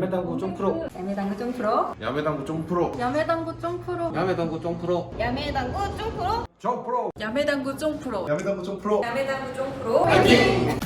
야매당구 쫑프로 야매당구 쫑프로 야매당구 쫑프로 야매당구 쫑프로 야매당구 쫑프로 야매당구 쫑프로 쫑프로 야매당구 쫑프로 야매당구 쫑프로 야매당구 쫑프로 화이팅!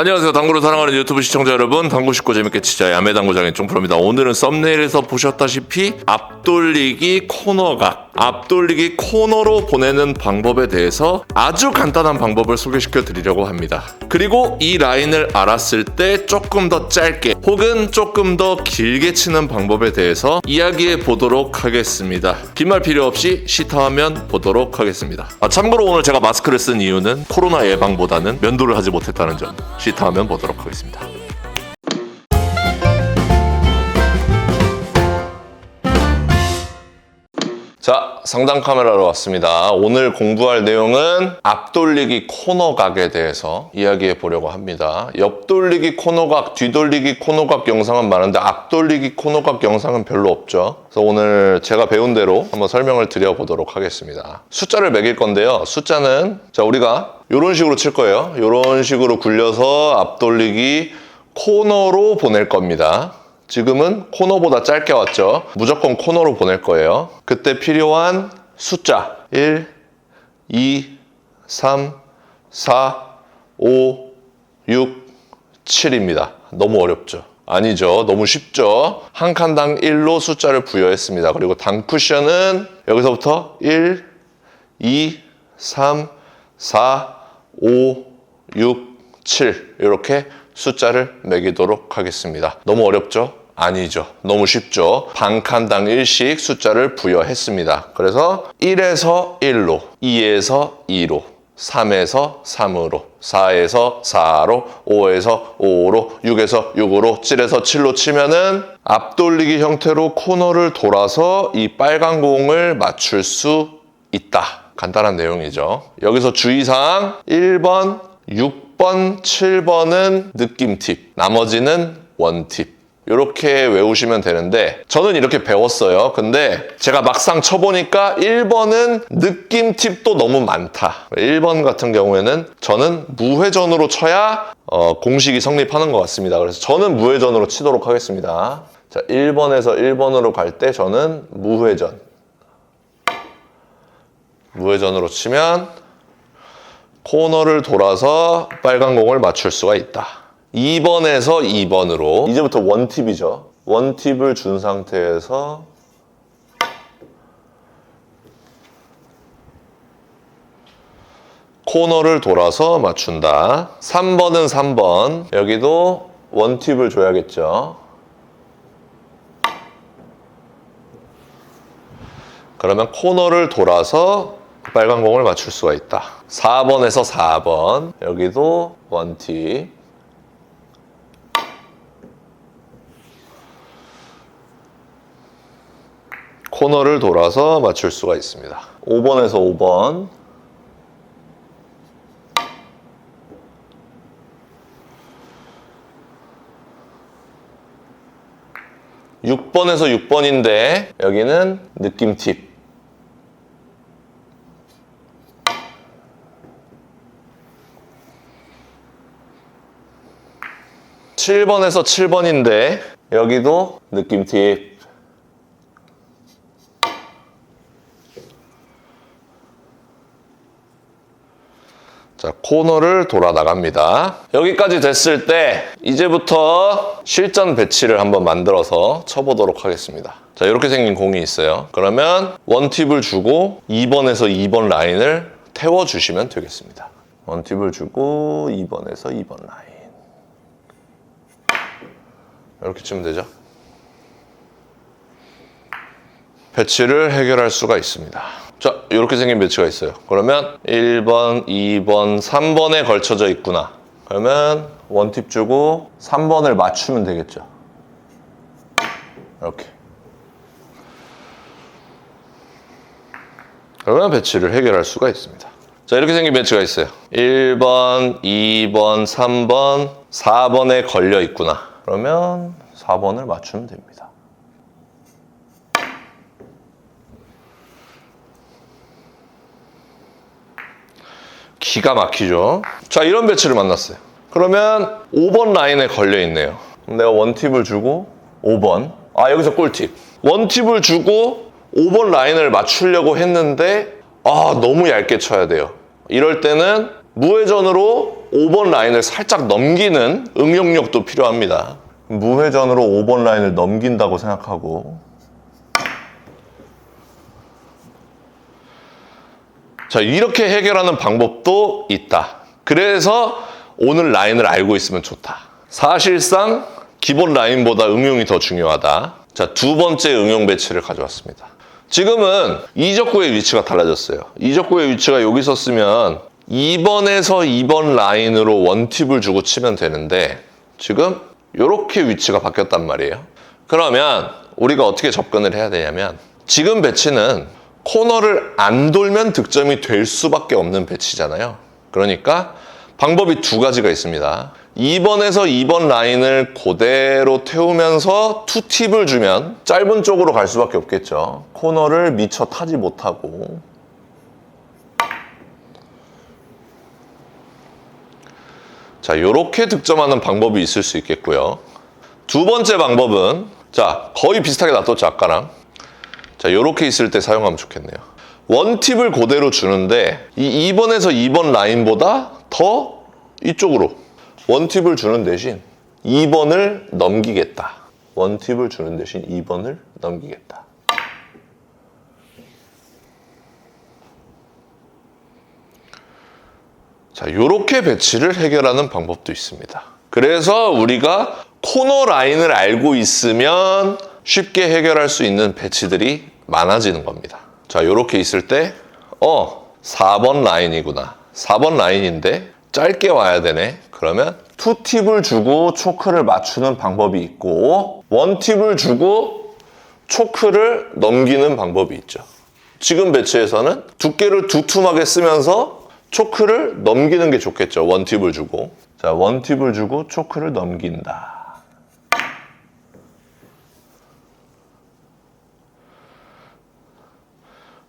안녕하세요. 당구를 사랑하는 유튜브 시청자 여러분. 당구 쉽고 재밌게 치자 야매 당구장의 종프로입니다. 오늘은 썸네일에서 보셨다시피 앞돌리기 코너각, 앞돌리기 코너로 보내는 방법에 대해서 아주 간단한 방법을 소개시켜 드리려고 합니다. 그리고 이 라인을 알았을 때 조금 더 짧게 혹은 조금 더 길게 치는 방법에 대해서 이야기해 보도록 하겠습니다. 긴 말 필요 없이 시타하면 보도록 하겠습니다. 아, 참고로 오늘 제가 마스크를 쓴 이유는 코로나 예방보다는 면도를 하지 못했다는 점. 시 타하면 보도록 하겠습니다. 자, 상단 카메라로 왔습니다. 오늘 공부할 내용은 앞돌리기 코너각에 대해서 이야기해 보려고 합니다. 옆돌리기 코너각, 뒤돌리기 코너각 영상은 많은데 앞돌리기 코너각 영상은 별로 없죠. 그래서 오늘 제가 배운 대로 한번 설명을 드려보도록 하겠습니다. 숫자를 매길 건데요. 숫자는 자, 우리가 이런 식으로 칠 거예요. 이런 식으로 굴려서 앞돌리기 코너로 보낼 겁니다. 지금은 코너보다 짧게 왔죠. 무조건 코너로 보낼 거예요. 그때 필요한 숫자 1, 2, 3, 4, 5, 6, 7입니다. 너무 어렵죠? 아니죠. 너무 쉽죠? 한 칸당 1로 숫자를 부여했습니다. 그리고 당 쿠션은 여기서부터 1, 2, 3, 4, 5, 6, 7 이렇게 숫자를 매기도록 하겠습니다. 너무 어렵죠? 아니죠. 너무 쉽죠. 반칸당 1씩 숫자를 부여했습니다. 그래서 1에서 1로, 2에서 2로, 3에서 3으로, 4에서 4로, 5에서 5로, 6에서 6으로, 7에서 7로 치면은 앞돌리기 형태로 코너를 돌아서 이 빨간 공을 맞출 수 있다. 간단한 내용이죠. 여기서 주의사항 1번, 6번, 7번은 느낌 팁, 나머지는 원 팁. 이렇게 외우시면 되는데 저는 이렇게 배웠어요. 근데 제가 막상 쳐보니까 1번은 느낌 팁도 너무 많다. 1번 같은 경우에는 저는 무회전으로 쳐야 어, 공식이 성립하는 것 같습니다. 그래서 저는 무회전으로 치도록 하겠습니다. 자, 1번에서 1번으로 갈 때 저는 무회전. 무회전으로 치면 코너를 돌아서 빨간 공을 맞출 수가 있다. 2번에서 2번으로 이제부터 원팁이죠. 원팁을 준 상태에서 코너를 돌아서 맞춘다. 3번은 3번. 여기도 원팁을 줘야겠죠. 그러면 코너를 돌아서 빨간 공을 맞출 수가 있다. 4번에서 4번. 여기도 원팁. 코너를 돌아서 맞출 수가 있습니다. 5번에서 5번. 육번에서 6번인데 여기는 느낌 팁. 칠번에서 7번인데 여기도 느낌 팁. 자, 코너를 돌아 나갑니다. 여기까지 됐을 때 이제부터 실전 배치를 한번 만들어서 쳐보도록 하겠습니다. 자, 이렇게 생긴 공이 있어요. 그러면 원팁을 주고 2번에서 2번 라인을 태워주시면 되겠습니다. 원팁을 주고 2번에서 2번 라인. 이렇게 치면 되죠. 배치를 해결할 수가 있습니다. 자, 이렇게 생긴 배치가 있어요. 그러면 1번, 2번, 3번에 걸쳐져 있구나. 그러면 원팁 주고 3번을 맞추면 되겠죠. 이렇게. 그러면 배치를 해결할 수가 있습니다. 자, 이렇게 생긴 배치가 있어요. 1번, 2번, 3번, 4번에 걸려 있구나. 그러면 4번을 맞추면 됩니다. 기가 막히죠. 자, 이런 배치를 만났어요. 그러면 5번 라인에 걸려 있네요. 내가 원팁을 주고 5번. 아, 여기서 꿀팁. 원팁을 주고 5번 라인을 맞추려고 했는데 아, 너무 얇게 쳐야 돼요. 이럴 때는 무회전으로 5번 라인을 살짝 넘기는 응용력도 필요합니다. 무회전으로 5번 라인을 넘긴다고 생각하고 자, 이렇게 해결하는 방법도 있다. 그래서 오늘 라인을 알고 있으면 좋다. 사실상 기본 라인보다 응용이 더 중요하다. 자, 두 번째 응용 배치를 가져왔습니다. 지금은 이적구의 위치가 달라졌어요. 이적구의 위치가 여기 있었으면 2번에서 2번 라인으로 원팁을 주고 치면 되는데 지금 이렇게 위치가 바뀌었단 말이에요. 그러면 우리가 어떻게 접근을 해야 되냐면 지금 배치는 코너를 안 돌면 득점이 될 수밖에 없는 배치잖아요. 그러니까 방법이 두 가지가 있습니다. 2번에서 2번 라인을 그대로 태우면서 투팁을 주면 짧은 쪽으로 갈 수밖에 없겠죠. 코너를 미처 타지 못하고 자, 이렇게 득점하는 방법이 있을 수 있겠고요. 두 번째 방법은 자, 거의 비슷하게 놔뒀죠, 아까랑. 자, 이렇게 있을 때 사용하면 좋겠네요. 원팁을 그대로 주는데 이 2번에서 2번 라인보다 더 이쪽으로 원팁을 주는 대신 2번을 넘기겠다. 원팁을 주는 대신 2번을 넘기겠다. 자, 이렇게 배치를 해결하는 방법도 있습니다. 그래서 우리가 코너 라인을 알고 있으면 쉽게 해결할 수 있는 배치들이 많아지는 겁니다. 자, 이렇게 있을 때, 어, 4번 라인이구나. 4번 라인인데 짧게 와야 되네. 그러면 투팁을 주고 초크를 맞추는 방법이 있고, 원팁을 주고 초크를 넘기는 방법이 있죠. 지금 배치에서는 두께를 두툼하게 쓰면서 초크를 넘기는 게 좋겠죠. 원팁을 주고. 자, 원팁을 주고 초크를 넘긴다.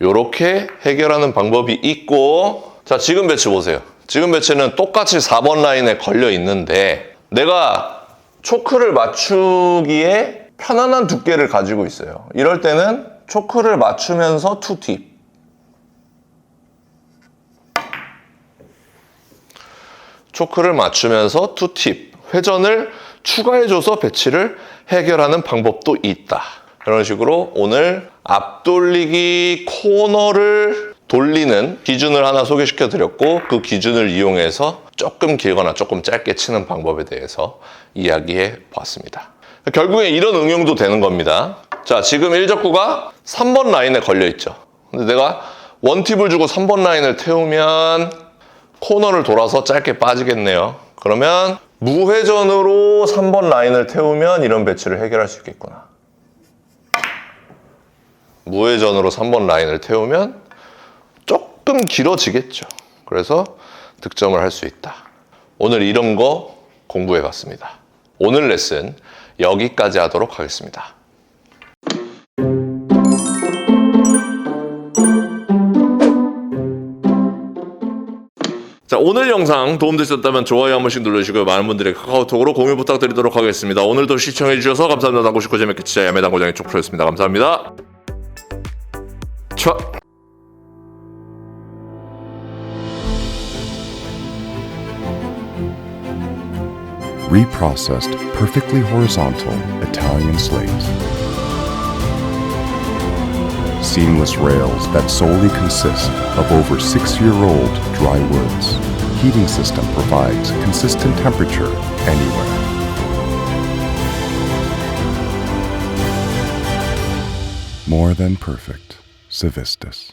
요렇게 해결하는 방법이 있고 자 지금 배치 보세요 지금 배치는 똑같이 4번 라인에 걸려 있는데 내가 초크를 맞추기에 편안한 두께를 가지고 있어요 이럴 때는 초크를 맞추면서 투팁 초크를 맞추면서 투팁 회전을 추가해줘서 배치를 해결하는 방법도 있다 이런 식으로 오늘 앞돌리기 코너를 돌리는 기준을 하나 소개시켜 드렸고 그 기준을 이용해서 조금 길거나 조금 짧게 치는 방법에 대해서 이야기해 봤습니다. 결국에 이런 응용도 되는 겁니다. 자, 지금 1적구가 3번 라인에 걸려 있죠. 근데 내가 원팁을 주고 3번 라인을 태우면 코너를 돌아서 짧게 빠지겠네요. 그러면 무회전으로 3번 라인을 태우면 이런 배치를 해결할 수 있겠구나. 무회전으로 3번 라인을 태우면 조금 길어지겠죠. 그래서 득점을 할 수 있다. 오늘 이런 거 공부해 봤습니다. 오늘 레슨 여기까지 하도록 하겠습니다. 오늘 영상 도움되셨다면 좋아요 한 번씩 눌러주시고요. 많은 분들의 카카오톡으로 공유 부탁드리도록 하겠습니다. 오늘도 시청해주셔서 감사합니다. 당구 싶고 재밌게 진짜 야매당 고장의 쪽프로였습니다. 감사합니다. 차. reprocessed perfectly horizontal Italian slate. Seamless rails that solely consist of over six year old dry woods. Heating system provides consistent temperature anywhere. More than perfect. Civistus.